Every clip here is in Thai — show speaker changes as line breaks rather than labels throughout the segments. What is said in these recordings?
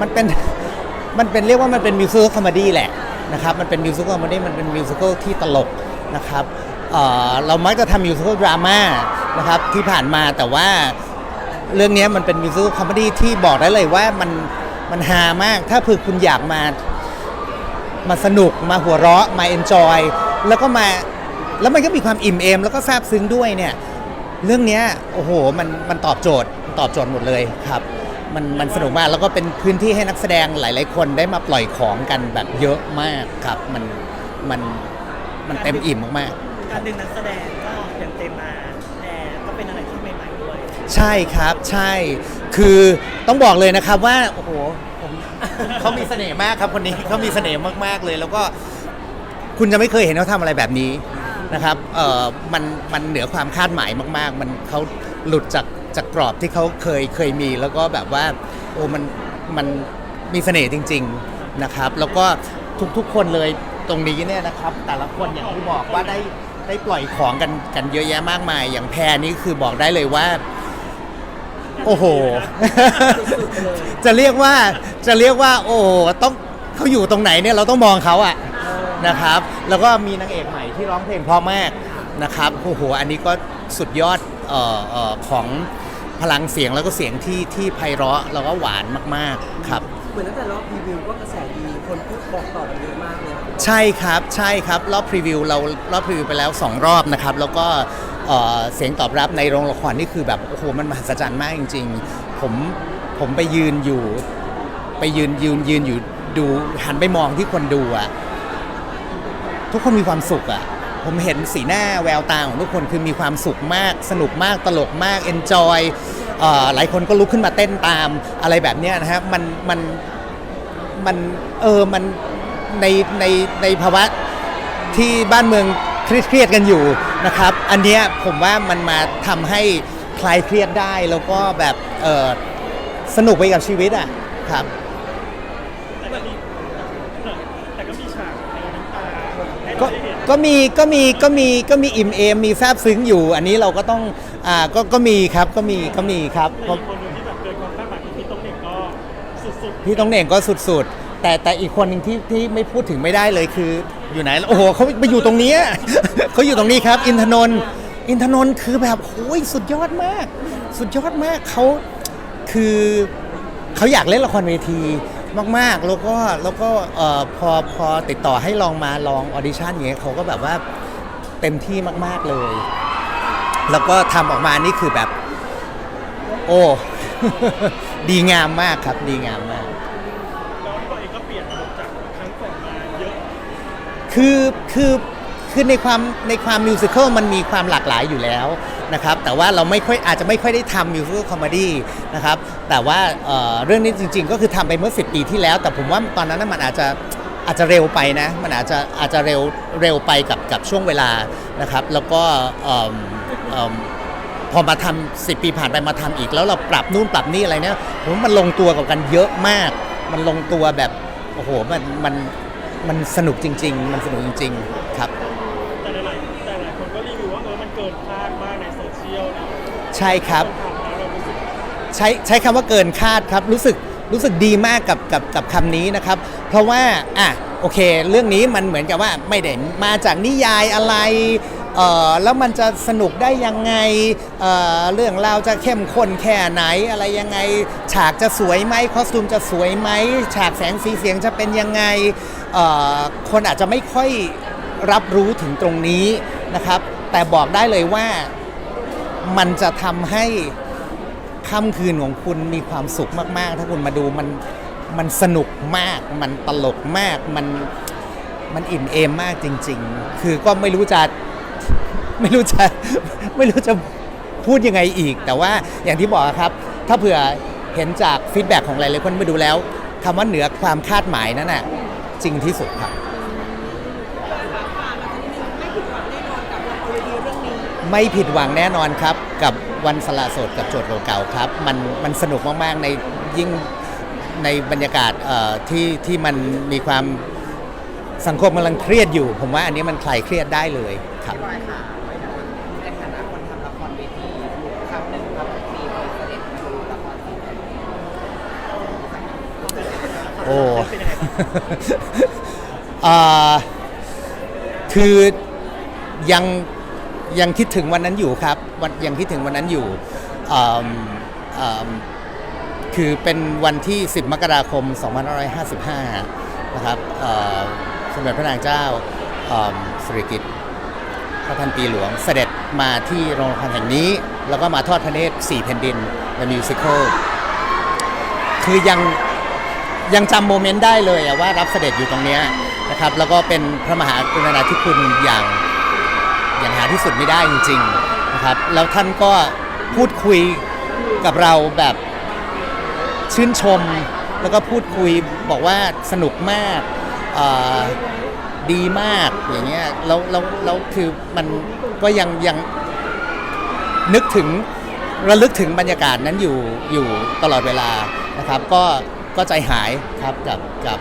มันเป็น มันเป็นเรียกว่ามันเป็นมิวสิควลคอมเมดี้แหละนะครับ มันเป็นมิวสิควลคอมเมดี้มันเป็นมิวสิควลที่ตลกนะครับเอ่อเรามักจะทำมิวสิควลดราม่านะครับที่ผ่านมาแต่ว่าเรื่องนี้มันเป็นมิวสิควลคอมเมดี้ที่บอกได้เลยว่ามันมันฮามาก ถ้าเผื่อคุณอยากมามาสนุกมาหัวเราะมาเอนจอยแล้วก็มาแล้วมันก็มีความอิ่มเอม แล้วก็ซาบซึ้งด้วยเนี่ย เรื่องนี้โอ้โหมันมันตอบโจทย์ตอบโจทย์หมดเลยครับ มันมันสนุกมากแล้วก็เป็นพื้นที่ให้นักแสดงหลาย ๆ คนได้มาปล่อยของกันแบบเยอะมากครับ มันมันมันเต็มอิ่มมาก
การดึงนักแสดงก็อย่างเต็มมาแต่ก็เป็นอะไรที่ใหม่ๆด้วย
ๆ ใช่ครับใช่ คือต้องบอกเลยนะครับว่าโอ้โหผมเขามีเสน่ห์มากครับคนนี้เขามีเสน่ห์มากๆเลย แล้วก็คุณจะไม่เคยเห็นเขาทำอะไรแบบนี้นะครับเอ่อมันมันเหนือความคาดหมายมาก ๆ มันเขาหลุดจาก จากกรอบที่เขาเคยเคยมี แล้วก็แบบว่าโอ้มันมันมีเสน่ห์จริง ๆนะครับ แล้วก็ทุกๆคนเลยตรงนี้เนี่ยนะครับ แต่ละคนอย่างที่บอกว่าได้ได้ปล่อยของกันกันเยอะแยะมากมาย อย่างแพรนี่คือบอกได้เลยว่า โอ้โห จะเรียกว่าจะเรียกว่า โอ้โหต้องเขาอยู่ตรงไหนเนี่ยเราต้องมองเขาอะนะครับ แล้วก็มีนางเอกใหม่ที่ร้องเพลงเพราะมากนะครับโอ้โห อันนี้ก็สุดยอดเอ่อเอ่อของ พลังเสียงแล้วก็เสียงที่ที่ไพเราะแล้วก็หวานมากๆครับ
เหมือนตั้งแต่รอบพรีวิวก็กระแสดีคนพูดบอกต่อกันเยอะมากเลย
ใช่ครับใช่ครับรอบพรีวิวเรารอบพรีวิวไปแล้ว 2 รอบนะครับ แล้วก็เอ่อเสียงตอบรับในโรงละครนี่คือแบบโอ้โหมันมหัศจรรย์มากจริง ๆ ผมผมไปยืนอยู่ ไปยืนยืนยืนอยู่ดูหันไปมองที่คนดูอะทุกคนมีความสุขอะ ผมเห็นสีหน้าแววตาของทุกคนคือมีความสุขมาก สนุกมากตลกมากเอนจอยหลายคนก็ลุกขึ้นมาเต้นตามอะไรแบบนี้นะครับมันมันมันเออมันในในในภาวะที่บ้านเมืองเครียดกันอยู่นะครับ อันเนี้ยผมว่ามันมาทำให้คลายเครียดได้แล้วก็แบบเออสนุกไปกับชีวิตอะครับ
แต่ก็มีแต่ก็มีฉากในน้ำตาให้
ก็
เราได้เห็น
ก็มีก็มีก็มีก็มีอิ่มเอมมีซาบซึ้งอยู่ อันนี้เราก็ต้องอ่าก็ก็มีครับก็มีก็มีครับ
แต่อีกคนหนึงที่แบบเกินความคาดหมายคือพี่ต้องเด็กก็สุดๆ
พี่ต้องเหน่งก็สุดๆ แต่แต่อีกคนหนึ่งที่ที่ไม่พูดถึงไม่ได้เลยคืออยู่ไหน โอ้โหเขาไปอยู่ตรงเนี้ย เขาอยู่ตรงนี้ครับ อินทนนท์อินทนนท์คือแบบโอ้ยสุดยอดมาก สุดยอดมากเขาคือเขาอยากเล่นละครเวที มากๆ แล้วก็แล้วก็เอ่อพอพอติดต่อให้ลองมาลองออดิชั่นอย่างเงี้ยเขาก็แบบว่าเต็มที่มากๆเลย แล้วก็ทำออกมานี่คือแบบ โอ้ ดีงามมากครับ ดีงามมาก
แล้วพี่บอยเองก็เปลี่ยนระบบจากครั้งก่อนมาเยอะ
คือคือ คือในความในความมิวสิควลมันมีความหลากหลายอยู่แล้วนะครับแต่ว่าเราไม่ค่อยอาจจะไม่ค่อยได้ทำมิวสิควลคอมเมดี้นะครับแต่ว่าเอ่อเรื่องนี้จริง ๆ ก็คือทำไปเมื่อ 10 ปีที่แล้ว แต่ผมว่าตอนนั้นนะมันอาจจะอาจจะเร็วไปนะมันอาจจะอาจจะเร็วเร็วไปกับกับช่วงเวลานะครับแล้วก็เอิ่มเอิ่มพอมาทำสิปีผ่านไปมาทำอีก แล้วเราปรับนู่นปรับนี่อะไรเนี่ยผมว่ามันลงตัวกับกันเยอะมาก มันลงตัวแบบโอ้โหมันมันมันสนุกจริง ๆ มันสนุกจริง ๆ ครับ
ใช่
ครับ ใช้ใช้คำว่าเกินคาดครับ รู้สึกรู้สึกดีมากกับกับกับคำนี้นะครับ เพราะว่าอะโอเค เรื่องนี้มันเหมือนกับว่าไม่ได้มาจากนิยายอะไรเออแล้วมันจะสนุกได้ยังไงเออเรื่องราวจะเข้มข้นแค่ไหนอะไรยังไง ฉากจะสวยไหมคอสตูมจะสวยไหมฉากแสงสีเสียงจะเป็นยังไงเออคนอาจจะไม่ค่อยรับรู้ถึงตรงนี้นะครับ แต่บอกได้เลยว่า มันจะทำให้ค่ำคืนของคุณมีความสุขมาก ๆ ถ้าคุณมาดูมันมันสนุกมาก มันตลกมาก มันมันอิ่มเอมมากจริง ๆ คือก็ไม่รู้จะไม่รู้จะไม่รู้จะพูดยังไงอีก แต่ว่าอย่างที่บอกครับ ถ้าเผื่อเห็นจากฟีดแบ็กของหลายๆคนมาดูแล้วคำว่าเหนือความคาดหมายนั่นน่ะจริงที่สุดครับ ไม่ผิดหวังแน่นอนครับ กับวันสละโสดกับโจทย์เก่าๆครับมันมันสนุกมากๆในยิ่งในบรรยากาศเอ่อที่ที่มันมีความสังคมกำลังเครียดอยู่ ผมว่าอันนี้มันคลายเครียดได้เลยครับ
พี่บอยค่ะในฐานะคนทำละครเวทีครั้งหนึ่งครับมีเคยเสด็จมาดูละครที่ไหน
โอ้
เป็นยังไงบ้าง
อ่าคือยัง ยังคิดถึงวันนั้นอยู่ครับวันยังคิดถึงวันนั้นอยู่คือเป็นวันที่ 10 มกราคม 2555 นะครับสมเด็จพระนางเจ้าสิริกิติ์พระพันปีหลวงเสด็จมาที่โรงละครแห่งนี้ แล้วก็มาทอดพระเนตร4แผ่นดิน The Musical คือยังยังจำโมเมนต์ได้เลยว่ารับเสด็จอยู่ตรงนี้นะครับ แล้วก็เป็นพระมหากรุณาธิคุณอย่าง อย่างหาที่สุดไม่ได้จริงๆนะครับแล้วท่านก็พูดคุยกับเราแบบชื่นชม แล้วก็พูดคุยบอกว่าสนุกมากดีมากอย่างเงี้ยแล้วแล้วแล้วคือมันก็ยังยังนึกถึงระลึกถึงบรรยากาศนั้นอยู่อยู่ตลอดเวลานะครับ ก็ก็ใจหายครับกับกับ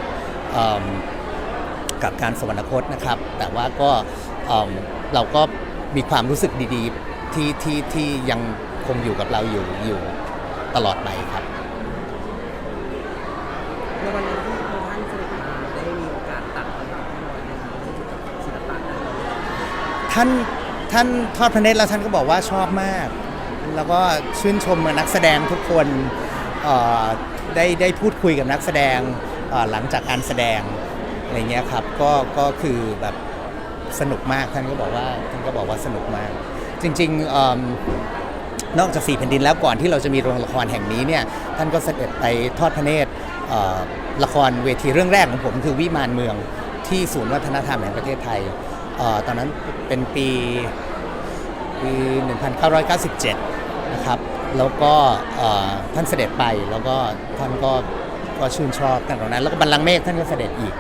กับการสวรรคตนะครับ แต่ว่าก็ เอิ่มเราก็มีความรู้สึกดีๆที่ที่ที่ยังคงอยู่กับเราอยู่อยู่ตลอดไปครับ
ในวันนั้นที่พระท่านเสด็จมาได้มีโอกาสตัดบทบาทให้เราในทางศิลปะด้านนี้
ท่านท่านทอดพระเนตรแล้วท่านก็บอกว่าชอบมาก แล้วก็ชื่นชมนักแสดงทุกคนเอ่อได้ได้พูดคุยกับนักแสดงเอ่อหลังจากการแสดงอะไรเงี้ยครับก็ก็คือแบบ สนุกมากท่านก็บอกว่าท่านก็บอกว่าสนุกมาก จริงๆเอิ่มนอกจากสี่แผ่นดินแล้วก่อนที่เราจะมีโรงละครแห่งนี้เนี่ยท่านก็เสด็จไปทอดพระเนตรเอ่อละครเวทีเรื่องแรกของผมคือวิมานเมืองที่ศูนย์วัฒนธรรมแห่งประเทศไทยเอ่อตอนนั้นเป็นปีปี 1997 นะครับ แล้วก็เอ่อท่านเสด็จไปแล้วก็ท่านก็ก็ชื่นชอบกันตรงนั้น แล้วก็บัลลังก์เมฆท่านก็เสด็จอีก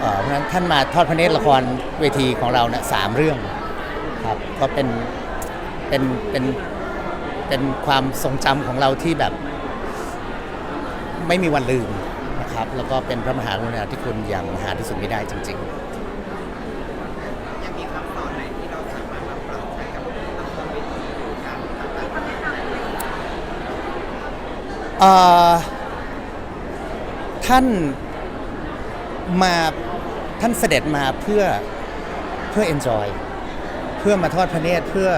เอ่อเพราะฉะนั้นท่านมาทอดพระเนตรละครเวทีของเราเนี่ยสามเรื่องครับก็เป็นเป็นเป็นเป็นความทรงจำของเราที่แบบไม่มีวันลืมนะครับ แล้วก็เป็นพระมหากรุณาธิคุณอย่างหาที่สุดไม่ได้จริง ๆ
ยังมีคำสอนไหนที่เราสามารถมาปรับใช้กับละครเวทีหรือการทำการแสดง
เอ่อท่านมา ท่านเสด็จมาเพื่อเพื่อ enjoy เพื่อมาทอดพระเนตรเพื่อ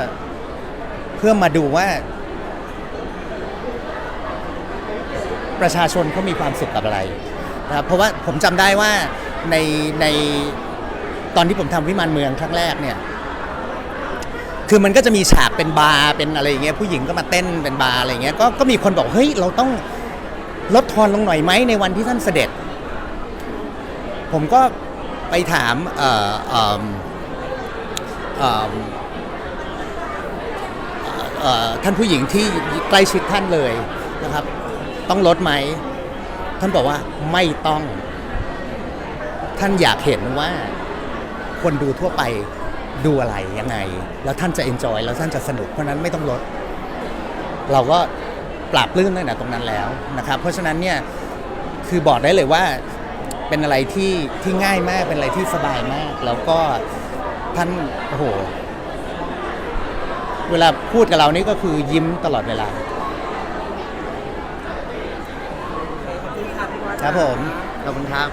เพื่อมาดูว่า ประชาชนเขามีความสุขกับอะไรนะครับเพราะว่าผมจำได้ว่าในในตอนที่ผมทำวิมานเมืองครั้งแรกเนี่ย คือมันก็จะมีฉากเป็นบาร์เป็นอะไรอย่างเงี้ยผู้หญิงก็มาเต้นเป็นบาร์อะไรอย่างเงี้ยก็ก็มีคนบอกเฮ้ยเราต้องลดทอนลงหน่อยไหมในวันที่ท่านเสด็จ ผมก็ ไปถามเอ่อเอิ่มเอิ่มเอ่อท่านผู้หญิงที่ใกล้ชิดท่านเลยนะครับ ต้องลดไหม ท่านบอกว่าไม่ต้อง ท่านอยากเห็นว่าคนดูทั่วไปดูอะไรยังไง แล้วท่านจะเอนจอยแล้วท่านจะสนุกเพราะฉะนั้นไม่ต้องลด เราก็ปราบปลื้มตั้งแต่ตรงนั้นแล้วนะครับ เพราะฉะนั้นเนี่ยคือบอกได้เลยว่า เป็นอะไรที่ที่ง่ายมากเป็นอะไรที่สบายมาก แล้วก็ท่านโอ้โห เวลาพูดกับเรานี่ก็คือยิ้มตลอดเวลา
ขอบคุณค่ะพี่วัด
ครับผมขอบคุณครับ